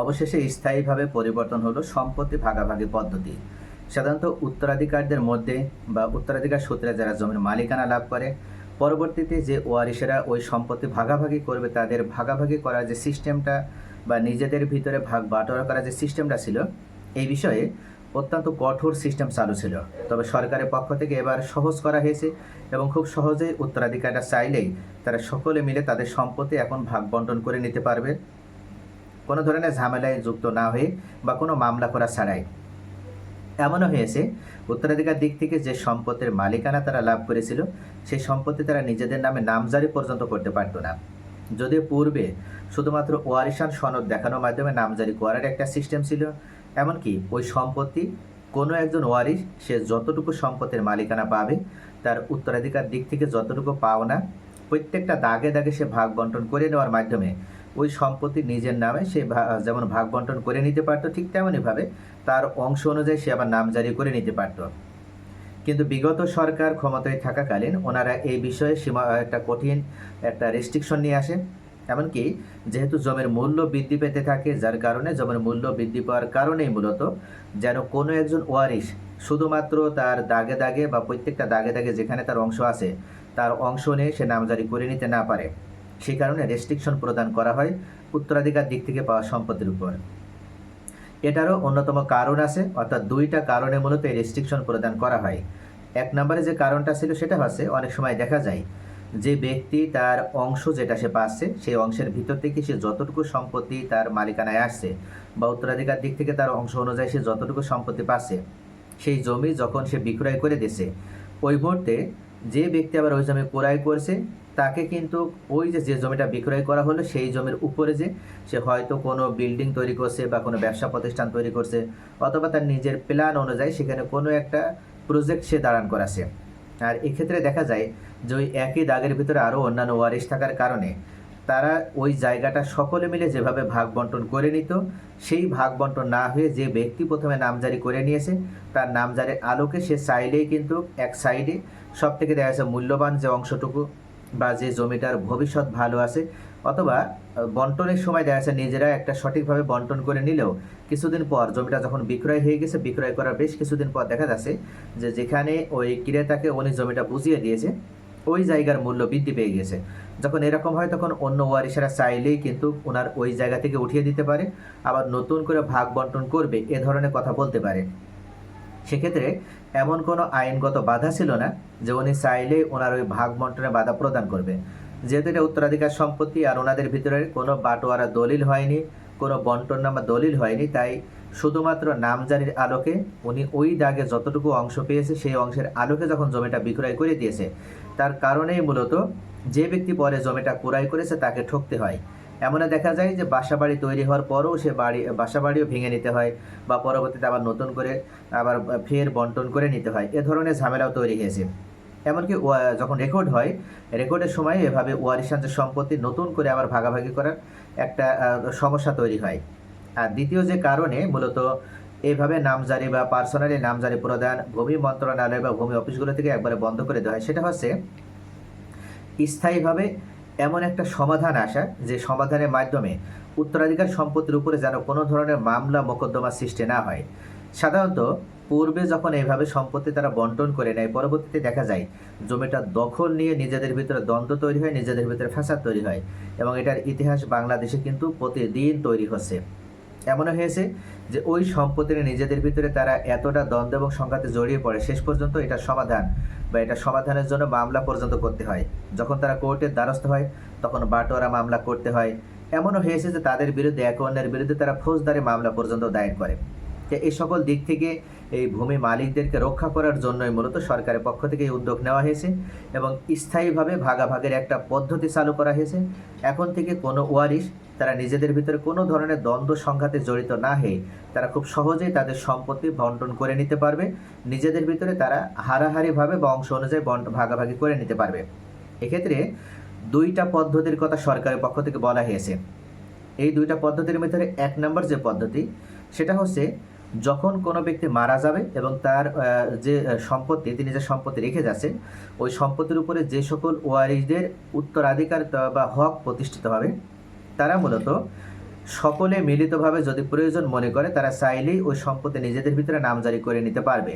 অবশেষে স্থায়ীভাবে পরিবর্তন হলো সম্পত্তি ভাগাভাগি পদ্ধতি। সাধারণত উত্তরাধিকারদের মধ্যে বা উত্তরাধিকার সূত্রে যারা জমির মালিকানা লাভ করে, পরবর্তীতে যে ওয়ারিসেরা ওই সম্পত্তি ভাগাভাগি করবে তাদের ভাগাভাগি করার যে সিস্টেমটা বা নিজেদের ভিতরে ভাগ বাটোয়ারা করার যে সিস্টেমটা ছিল, এই বিষয়ে অত্যন্ত কঠোর সিস্টেম চালু ছিল। তবে সরকারের পক্ষ থেকে এবার সহজ করা হয়েছে এবং খুব সহজেই উত্তরাধিকারটা চাইলেই তারা সকলে মিলে তাদের সম্পত্তি এখন ভাগ বন্টন করে নিতে পারবে। কোনো ধরনের ঝামেলায় যুক্ত না হয়ে বা কোনো মামলা করা ছাড়াই। এমনও হয়েছে, উত্তরাধিকার দিক থেকে যে সম্পত্তির মালিকানা তারা লাভ করেছিল, সেই সম্পত্তি তারা নিজেদের নামে নামজারি পর্যন্ত করতে পারতো না। যদিও পূর্বে শুধুমাত্র ওয়ারিশান সনদ দেখানোর মাধ্যমে নামজারি করার একটা সিস্টেম ছিল, এমনকি ওই সম্পত্তি কোনো একজন ওয়ারিশ সে যতটুকু সম্পত্তির মালিকানা পাবে, তার উত্তরাধিকার দিক থেকে যতটুকু পাওনা, প্রত্যেকটা দাগে দাগে সে ভাগ বন্টন করে নেওয়ার মাধ্যমে ওই সম্পত্তি নিজের নামে সে যেমন ভাগ বন্টন করে নিতে পারতো ঠিক তেমনইভাবে তার অংশ অনুযায়ী সে আবার নাম জারি করে নিতে পারতো। কিন্তু বিগত সরকার ক্ষমতায় থাকাকালীন ওনারা এই বিষয়ে সীমা, একটা কঠিন একটা রেস্ট্রিকশন নিয়ে আসে এমনকি যেহেতু জমির মূল্য বৃদ্ধি পেতে থাকে, যার কারণে জমির মূল্য বৃদ্ধি পাওয়ার কারণেই মূলত যেন কোনো একজন ওয়ারিশ শুধুমাত্র তার দাগে দাগে বা প্রত্যেকটা দাগে দাগে যেখানে তার অংশ আছে, তার অংশ নিয়ে সে নামজারি করে নিতে না পারে। সেই কারণে রেস্ট্রিকশন প্রদান করা হয় উত্তরাধিকার দিক থেকে পাওয়া সম্পত্তির উপর। এটারও অন্যতম কারণ আছে, অর্থাৎ দুইটা কারণে মূলত এই রেস্ট্রিকশন প্রদান করা হয়। এক নম্বরে যে কারণটা ছিল সেটা হচ্ছে, অনেক সময় দেখা যায় যে ব্যক্তি তার অংশ যেটা সে পাচ্ছে, সেই অংশের ভিতর থেকে সে যতটুকু সম্পত্তি তার মালিকানায় আসছে বা উত্তরাধিকার দিক থেকে তার অংশ অনুযায়ী সে যতটুকু সম্পত্তি পাচ্ছে, সেই জমি যখন সে বিক্রয় করে দিছে ওই মুহূর্তে যে ব্যক্তি আবার ওই জমি ক্রয় করছে, তাকে কিন্তু ওই যে যে জমিটা বিক্রয় করা হলো, সেই জমির উপরে যে সে হয়তো কোনো বিল্ডিং তৈরি করছে বা কোনো ব্যবসা প্রতিষ্ঠান তৈরি করছে, অথবা তার নিজের প্ল্যান অনুযায়ী সেখানে কোনো একটা প্রজেক্ট সে দাঁড়ান করাছে। আর এক্ষেত্রে দেখা যায় যে ওই একই দাগের ভিতরে আরও অন্যান্য ওয়ারিশ থাকার কারণে তারা ওই জায়গাটা সকলে মিলে যেভাবে ভাগ বন্টন করে নিত, সেই ভাগ বন্টন না হয়ে যে ব্যক্তি প্রথমে নামজারি করে নিয়েছে, তার নামজারির আলোকে সে চাইলেই কিন্তু এক সাইডে সব থেকে দেখা যাচ্ছে মূল্যবান যে অংশটুকু বা যে জমিটার ভবিষ্যৎ ভালো আছে, অথবা বন্টনের সময় দেখা যাচ্ছে নিজেরা একটা সঠিকভাবে বন্টন করে নিলেও কিছুদিন পর জমিটা যখন বিক্রয় হয়ে গেছে, বিক্রয় করার বেশ কিছুদিন পর দেখা যাচ্ছে যে যেখানে ওই ক্রেতাকে উনি জমিটা বুঝিয়ে দিয়েছে ওই জায়গার মূল্য বৃদ্ধি পেয়ে গেছে। যখন এরকম হয়, তখন অন্য ওয়ারিশেরা চাইলেই কিন্তু ওনার ওই জায়গা থেকে উঠিয়ে দিতে পারে, আবার নতুন করে ভাগ বন্টন করবে, এ ধরনের কথা বলতে পারে। সেক্ষেত্রে এমন কোনো আইনগত বাধা ছিল না যে উনি চাইলেই ওনার ওই ভাগ বন্টনে বাধা প্রদান করবে। যেহেতু এটা উত্তরাধিকার সম্পত্তি আর ওনাদের ভিতরে কোনো বাটোয়ারা দলিল হয়নি, কোনো বন্টন নামা দলিল হয়নি, তাই শুধুমাত্র নামজারির আলোকে উনি ওই দাগে যতটুকু অংশ পেয়েছে, সেই অংশের আলোকে যখন জমিটা বিক্রয় করে দিয়েছে, তার কারণেই মূলত যে ব্যক্তি পরে জমিটা ক্রয় করেছে তাকে ঠকতে হয়। এমনও দেখা যায় যে বাসা বাড়ি তৈরি হওয়ার পরও সে বাড়ি বাসা বাড়িও ভেঙে নিতে হয় বা পরবর্তীতে আবার নতুন করে আবার ফের বন্টন করে নিতে হয়। এ ধরনের ঝামেলাও তৈরি হয়েছে। এমনকি যখন রেকর্ড হয়, রেকর্ডের সময় এভাবে ওয়ারিশান্তের সম্পত্তি নতুন করে আবার ভাগাভাগি করার একটা সমস্যা তৈরি হয়। আর দ্বিতীয় যে কারণে মূলত এইভাবে নামজারি বা পার্সোনালি নামজারি প্রদান, ভূমি মন্ত্রণালয় বা ভূমি অফিসগুলো থেকে একবারে বন্ধ করে দেওয়া হয়, সেটা হচ্ছে স্থায়ীভাবে এমন একটা সমাধান আসা, যে সমাধানের মাধ্যমে উত্তরাধিকার সম্পত্তির উপরে যেন কোনো ধরনের মামলা মোকদ্দমা সৃষ্টি না হয়। সাধারণত পূর্বে যখন এইভাবে সম্পত্তি তারা বন্টন করে নেয়, পরবর্তীতে দেখা যায় জমিটা দখল নিয়ে নিজেদের ভিতরে দ্বন্দ্ব তৈরি হয়, নিজেদের ভিতরে ফ্যাসাদ তৈরি হয় এবং এটার ইতিহাস বাংলাদেশে কিন্তু প্রতিদিন তৈরি হচ্ছে। এমনও হয়েছে যে ওই সম্পত্তি নিজেদের ভিতরে তারা এতটা দ্বন্দ্ব এবং সংঘাতে জড়িয়ে পড়ে, শেষ পর্যন্ত এটা সমাধান বা এটা সমাধানের জন্য মামলা পর্যন্ত করতে হয়। যখন তারা কোর্টের দ্বারস্থ হয়, তখন বাটোয়ারা মামলা করতে হয়। এমনও হয়েছে যে তাদের বিরুদ্ধে, এক অন্যের বিরুদ্ধে তারা ফৌজদারি মামলা পর্যন্ত দায়ের করে। তো এই সকল দিক থেকে এই ভূমি মালিকদেরকে রক্ষা করার জন্যই মূলত সরকারের পক্ষ থেকে এই উদ্যোগ নেওয়া হয়েছে এবং স্থায়ীভাবে ভাগাভাগের একটা পদ্ধতি চালু করা হয়েছে। এখন থেকে কোনো ওয়ারিশ তারা নিজেদের ভিতরে কোনো ধরনের দ্বন্দ্ব সংঘাতে জড়িত না হয়ে তারা খুব সহজেই তাদের সম্পত্তি বন্টন করে নিতে পারবে। নিজেদের ভিতরে তারা হারাহারিভাবে বা অংশ অনুযায়ী ভাগাভাগি করে নিতে পারবে। এক্ষেত্রে দুইটা পদ্ধতির কথা সরকারের পক্ষ থেকে বলা হয়েছে। এই দুইটা পদ্ধতির ভিতরে এক নম্বর যে পদ্ধতি, সেটা হচ্ছে যখন কোনো ব্যক্তি মারা যাবে এবং তার যে সম্পত্তি, তিনি যে সম্পত্তি রেখে যাচ্ছেন, ওই সম্পত্তির উপরে যে সকল ওয়ারিসদের উত্তরাধিকার বা হক প্রতিষ্ঠিত হবে তারা মূলত সকলে মিলিতভাবে যদি প্রয়োজন মনে করে, তারা চাইলেই ওই সম্পত্তি নিজেদের ভিতরে নামজারি করে নিতে পারবে।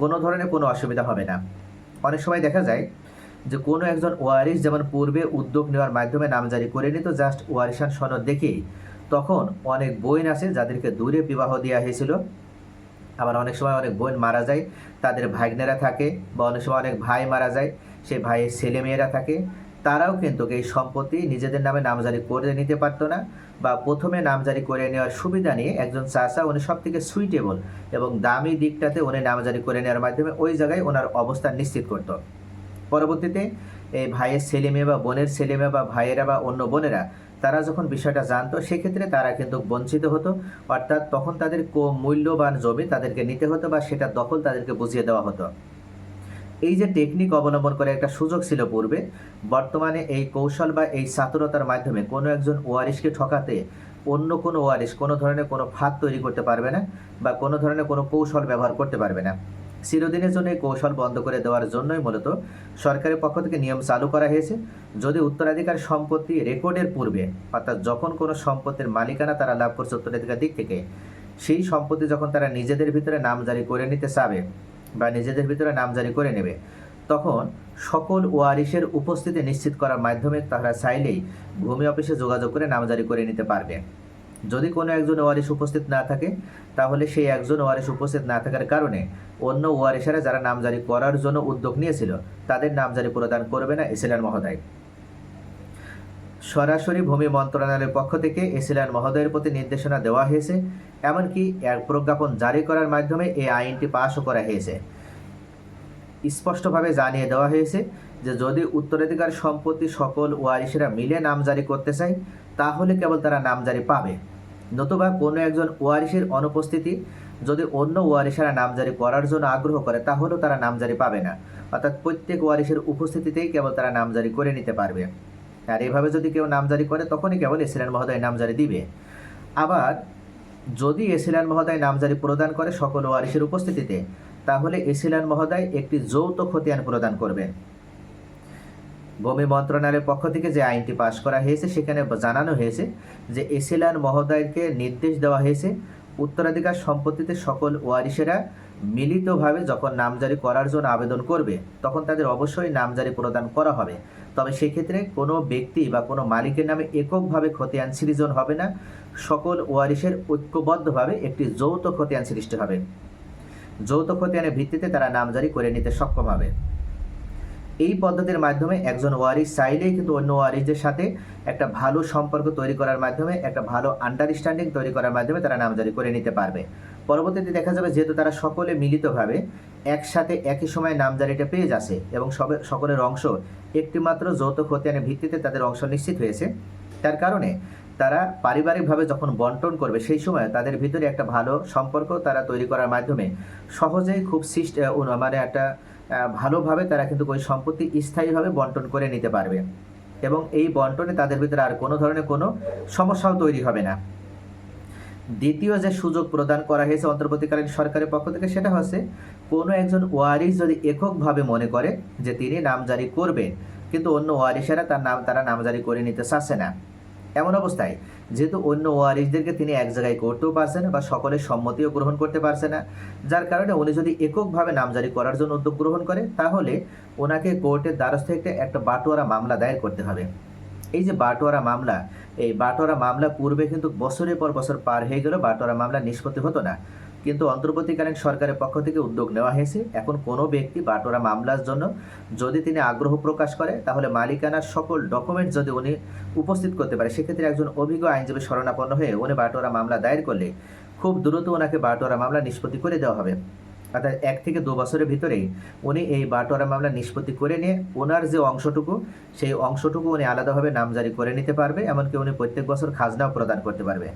কোনো ধরনের কোনো অসুবিধা হবে না। অনেক সময় দেখা যায় যে কোনো একজন ওয়ারিশ যেমন পূর্বে উদ্যোগ নেওয়ার মাধ্যমে নামজারি করে নিত, জাস্ট ওয়ারিশান সনদ দেখেই তখন অনেক বোন আছে যাদেরকে দূরে বিবাহ দেওয়া হয়েছিল। আবার অনেক সময় অনেক বোন মারা যায়, তাদের ভাগ্নেরা থাকে বা অনেক সময় অনেক ভাই মারা যায়, সেই ভাইয়ের ছেলেমেয়েরা থাকে। তারাও কিন্তু এই সম্পত্তি নিজেদের নামে নামজারি করে নিতে পারতো না বা প্রথমে নামজারি করে নেওয়ার সুবিধা নিয়ে একজন চাষা উনি সব থেকে সুইটেবল এবং দামি দিকটাতে উনি নামজারি করে নেওয়ার মাধ্যমে ওই জায়গায় ওনার অবস্থান নিশ্চিত করতো। পরবর্তীতে এই ভাইয়ের ছেলে মেয়ে বা বোনের ছেলে মেয়ে বা ভাইয়েরা বা অন্য বোনেরা, তারা যখন বিষয়টা জানতো, সেক্ষেত্রে তারা কিন্তু বঞ্চিত হতো। অর্থাৎ তখন তাদের মূল্যবান জমি তাদেরকে নিতে হতো বা সেটা দখল তাদেরকে বুঝিয়ে দেওয়া হতো। এই যে টেকনিক অবলম্বন করে একটা সুযোগ ছিল পূর্বে, বর্তমানে এই কৌশল বা এই চাতুরতার মাধ্যমে কোনো একজন ওয়ারিশকে ঠকাতে অন্য কোনো ওয়ারিশ কোনো ধরনের কোনো ফাঁদ তৈরি করতে পারবে না বা কোনো ধরনের কোনো কৌশল ব্যবহার করতে পারবে না। চিরদিনের জন্য এই কৌশল বন্ধ করে দেওয়ার জন্যই মূলত সরকারের পক্ষ থেকে নিয়ম চালু করা হয়েছে। যদি উত্তরাধিকার সম্পত্তি রেকর্ডের পূর্বে, অর্থাৎ যখন কোনো সম্পত্তির মালিকানা তারা লাভ করছে উত্তরাধিকার দিক থেকে, সেই সম্পত্তি যখন তারা নিজেদের ভিতরে নামজারি করে নিতে চাবে বা নিজেদের ভিতরে নামজারি করে নেবে। তখন সকল ওয়ারিশের উপস্থিতি নিশ্চিত করার মাধ্যমে তারা চাইলেই ভূমি অফিসে যোগাযোগ করে নামজারি করে নিতে পারবে। যদি কোনো একজন ওয়ারিশ উপস্থিত না থাকে, তাহলে সেই একজন ওয়ারিশ উপস্থিত না থাকার কারণে অন্য ওয়ারিশেরা যারা নামজারি করার জন্য উদ্যোগ নিয়েছিল, তাদের নামজারি প্রদান করবে না ইসলাম মহোদয়। সরাসরি ভূমি মন্ত্রণালয়ের পক্ষ থেকে এসিলান মহোদয়ের প্রতি নির্দেশনা দেওয়া হয়েছে, এমনকি এক প্রজ্ঞাপন জারি করার মাধ্যমে এই আইনটি পাশও করা হয়েছে। স্পষ্টভাবে জানিয়ে দেওয়া হয়েছে যে, যদি উত্তরাধিকার সম্পত্তি সকল ওয়ারিশেরা মিলে নামজারি করতে চায়, তাহলে কেবল তারা নামজারি পাবে। নতুবা কোনো একজন ওয়ারিশের অনুপস্থিতি যদি অন্য ওয়ারিশেরা নামজারি করার জন্য আগ্রহ করে, তাহলেও তারা নামজারি পাবে না। অর্থাৎ প্রত্যেক ওয়ারিশের উপস্থিতিতেই কেবল তারা নামজারি করে নিতে পারবে। আর এভাবে যদি কেউ নামজারি করে, তখনই কেবল এসিলান মহোদয় নামজারি দিবে। আবার যদি এসিলান মহোদয় নামজারি প্রদান করে সকল ওয়ারিশের উপস্থিতিতে, তাহলে এসিলান মহোদয় একটি যৌথ খতিয়ান প্রদান করবেন। ভূমি মন্ত্রণালয়ের পক্ষ থেকে যে আইনটি পাশ করা হয়েছে, সেখানে জানানো হয়েছে যে এসিলান মহোদয়কে নির্দেশ দেওয়া হয়েছে উত্তরাধিকার সম্পত্তিতে সকল ওয়ারিশেরা মিলিতভাবে যখন নামজারি করার জন্য আবেদন করবে, তখন তাদের অবশ্যই নামজারি প্রদান করা হবে। তবে সেক্ষেত্রে কোনো ব্যক্তি বা কোনো মালিকের নামে এককভাবে খতিয়ান সৃজন হবে না। সকল ওয়ারিশের ঐক্যবদ্ধভাবে একটি যৌথ খতিয়ান সৃষ্টি হবে। যৌথ খতিয়ানের ভিত্তিতে তারা নামজারি করে নিতে সক্ষম হবে। এই পদ্ধতির মাধ্যমে একজন ওয়ারিশ চাইলেই কিন্তু অন্য ওয়ারিশদের সাথে একটা ভালো সম্পর্ক তৈরি করার মাধ্যমে, একটা ভালো আন্ডারস্ট্যান্ডিং তৈরি করার মাধ্যমে তারা নামজারি করে নিতে পারবে। পরবর্তীতে দেখা যাবে যেহেতু তারা সকলে মিলিতভাবে একসাথে একই সময় নামজারিটা পেয়ে যাচ্ছে এবং সবে সকলের অংশ একটিমাত্র যৌথ খতিয়ানের ভিত্তিতে তাদের অংশ নিশ্চিত হয়েছে। তার কারণে তারা পারিবারিকভাবে যখন বন্টন করবে সেই সময় তাদের ভিতরে একটা ভালো সম্পর্ক তারা তৈরি করার মাধ্যমে সহজেই খুব সৃষ্ট মানে একটা ভালোভাবে তারা কিন্তু ওই সম্পত্তি স্থায়ীভাবে বন্টন করে নিতে পারবে। এবং এই বন্টনে তাদের ভিতরে আর কোনো ধরনের কোনো সমস্যাও তৈরি হবে না। দ্বিতীয় যে সুযোগ প্রদান করা হয়েছে অন্তর্বর্তীকালীন সরকারের পক্ষ থেকে সেটা হচ্ছে, কোনো একজন ওয়ারিশ যদি এককভাবে মনে করে যে তিনি নামজারি করবেন, কিন্তু অন্য ওয়ারিশেরা তার নাম তারা নামজারি করে নিতে চাচ্ছে না। এমন অবস্থায় যেহেতু অন্য ওয়ারিশদেরকে তিনি এক জায়গায় করতেও পারছেন বা সকলের সম্মতিও গ্রহণ করতে পারছে না, যার কারণে উনি যদি এককভাবে নামজারি করার জন্য উদ্যোগ গ্রহণ করে, তাহলে ওনাকে কোর্টের দ্বারস্থ থেকে একটা বাটোয়ারা মামলা দায়ের করতে হবে। এই যে বাটোয়ারা মামলা, এই বাটোয়ারা মামলা পূর্বে কিন্তু বছরের পর বছর পার হয়ে গেল বাটোয়ারা মামলা নিষ্পত্তি হতো না। কিন্তু অন্তর্বর্তীকালীন সরকারের পক্ষ থেকে উদ্যোগ নেওয়া হয়েছে। এখন কোনো ব্যক্তি বাটোয়ারা মামলার জন্য যদি তিনি আগ্রহ প্রকাশ করে, তাহলে মালিকানার সকল ডকুমেন্ট যদি উনি উপস্থিত করতে পারে, সেক্ষেত্রে একজন অভিজ্ঞ আইনজীবী শরণাপন্ন হয়ে উনি বাটোয়ারা মামলা দায়ের করলে খুব দ্রুত ওনাকে বাটোয়ারা মামলা নিষ্পত্তি করে দেওয়া হবে। অর্থাৎ এক থেকে দু বছরের ভিতরেই উনি এই বাটোয়ারা মামলা নিষ্পত্তি করে নিয়ে ওনার যে অংশটুকু, সেই অংশটুকু উনি আলাদাভাবে নামজারি করে নিতে পারবে, এমনকি উনি প্রত্যেক বছর খাজনাও প্রদান করতে পারবে।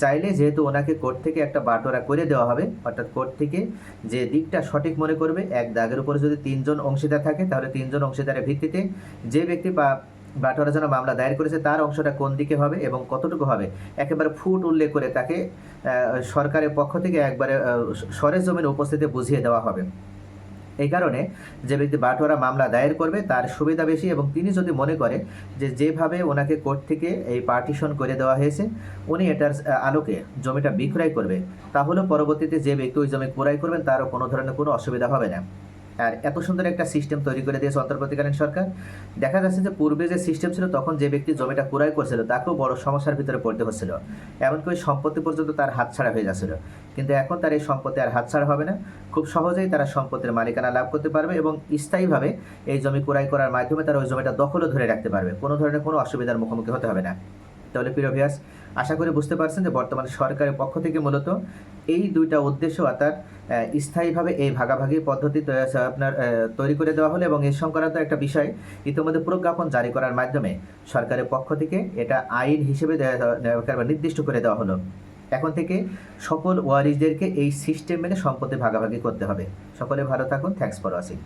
চাইলে যেহেতু ওনাকে কোর্ট থেকে একটা বাটোয়ারা করে দেওয়া হবে, অর্থাৎ কোর্ট থেকে যে দিকটা সঠিক মনে করবে, এক দাগের উপরে যদি তিনজন অংশীদার থাকে, তাহলে তিনজন অংশীদারের ভিত্তিতে যে ব্যক্তি বাটোয়ারা যেন মামলা দায়ের করেছে, তার অংশটা কোন দিকে হবে এবং কতটুকু হবে? একেবারে ফুট উল্লেখ করে তাকে সরকারের পক্ষ থেকে একবারে সরেজমিন উপস্থিতি বুঝিয়ে দেওয়া হবে। এই কারণে যে ব্যক্তি বাটোয়ারা মামলা দায়ের করবে, তার সুবিধা বেশি এবং তিনি যদি মনে করে যে যেভাবে ওনাকে কোর্ট থেকে এই পার্টিশন করে দেওয়া হয়েছে, উনি এটার আলোকে জমিটা বিক্রয় করবে, তাহলে পরবর্তীতে যে ব্যক্তি ওই জমি ক্রয় করবেন, তারও কোনো ধরনের কোনো অসুবিধা হবে না। আর এত সুন্দর একটা সিস্টেম তৈরি করে দিয়েছে অন্তর্বর্তীকালীন সরকার। দেখা যাচ্ছে যে পূর্বে যে সিস্টেম ছিল, তখন যে ব্যক্তি জমিটা ক্রয় করছিল, তাকেও বড় সমস্যার ভিতরে পড়তে হচ্ছিল। এমনকি ওই সম্পত্তি পর্যন্ত তার হাতছাড়া হয়ে যাচ্ছিল। কিন্তু এখন তার এই সম্পত্তি আর হাতছাড়া হবে না। খুব সহজেই তারা সম্পত্তির মালিকানা লাভ করতে পারবে এবং স্থায়ীভাবে এই জমি ক্রয় করার মাধ্যমে তারা ওই জমিটা দখলও ধরে রাখতে পারবে। কোনো ধরনের কোনো অসুবিধার মুখোমুখি হতে হবে না। তাহলে প্রিয় ভিয়াস আশা করি বুঝতে পারছেন যে বর্তমানে সরকারের পক্ষ থেকে মূলত এই দুইটা উদ্দেশ্য অর্থাৎ স্থায়ীভাবে এই ভাগাভাগি পদ্ধতি আপনার তৈরি করে দেওয়া হলো এবং এই সংক্রান্ত একটা বিষয় ইতিমধ্যে প্রজ্ঞাপন জারি করার মাধ্যমে সরকারের পক্ষ থেকে এটা আইন হিসেবে নির্দিষ্ট করে দেওয়া হলো। এখন থেকে সকল ওয়ারিসদেরকে এই সিস্টেম মেনে সম্পত্তি ভাগাভাগি করতে হবে। সকলে ভালো থাকুন। Thanks for watching